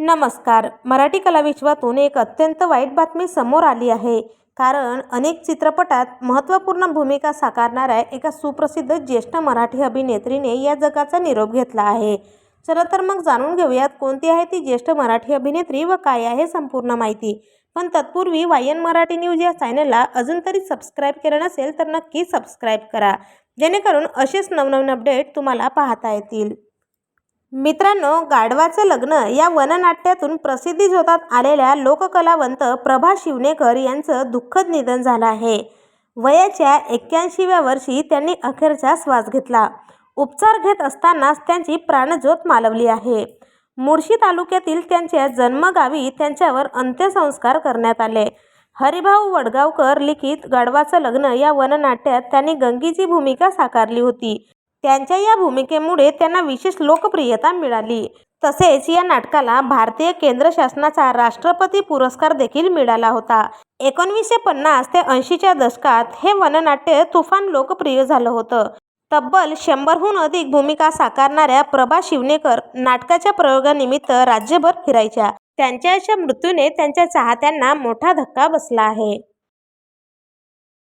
नमस्कार. मराठी कलाविश्वातून एक अत्यंत वाईट बातमी समोर आली आहे. कारण अनेक चित्रपटात महत्त्वपूर्ण भूमिका साकारणाऱ्या एका सुप्रसिद्ध ज्येष्ठ मराठी अभिनेत्रीने या जगाचा निरोप घेतला आहे. चला तर मग जाणून घेऊयात कोणती आहे ती ज्येष्ठ मराठी अभिनेत्री व काय आहे संपूर्ण माहिती. पण तत्पूर्वी वायन मराठी न्यूज या चॅनलला अजून तरी सबस्क्राईब केलं नसेल तर नक्की सबस्क्राईब करा. जेणेकरून असेच नवनवीन अपडेट तुम्हाला पाहता येतील. मित्रांनो गाढवाचं लग्न या वननाट्यातून प्रसिद्धी झोतात आलेल्या लोककलावंत प्रभा शिवनेकर यांचं दुःखद निधन झालं आहे. वयाच्या एक्क्याऐंशीव्या वर्षी त्यांनी अखेरचा श्वास घेतला. उपचार घेत असतानाच त्यांची प्राणज्योत मालवली आहे. मुळशी तालुक्यातील त्यांच्या जन्मगावी त्यांच्यावर अंत्यसंस्कार करण्यात आले. हरिभाऊ वडगावकर लिखित गाढवाचं लग्न या वननाट्यात त्यांनी गंगीची भूमिका साकारली होती. त्यांच्या या भूमिकेमुळे त्यांना विशेष लोकप्रियता मिळाली. तसेच या नाटकाला भारतीय केंद्र शासनाचा राष्ट्रपती पुरस्कार देखील मिळाला होता. एकोणवीसशे पन्नास ते ऐंशीच्या दशकात हे वननाट्य तुफान लोकप्रिय झालं होतं. तब्बल शंभरहून अधिक भूमिका साकारणाऱ्या प्रभा शिवनेकर नाटकाच्या प्रयोगानिमित्त राज्यभर फिरायच्या. त्यांच्या अशा मृत्यूने त्यांच्या चाहत्यांना मोठा धक्का बसला आहे.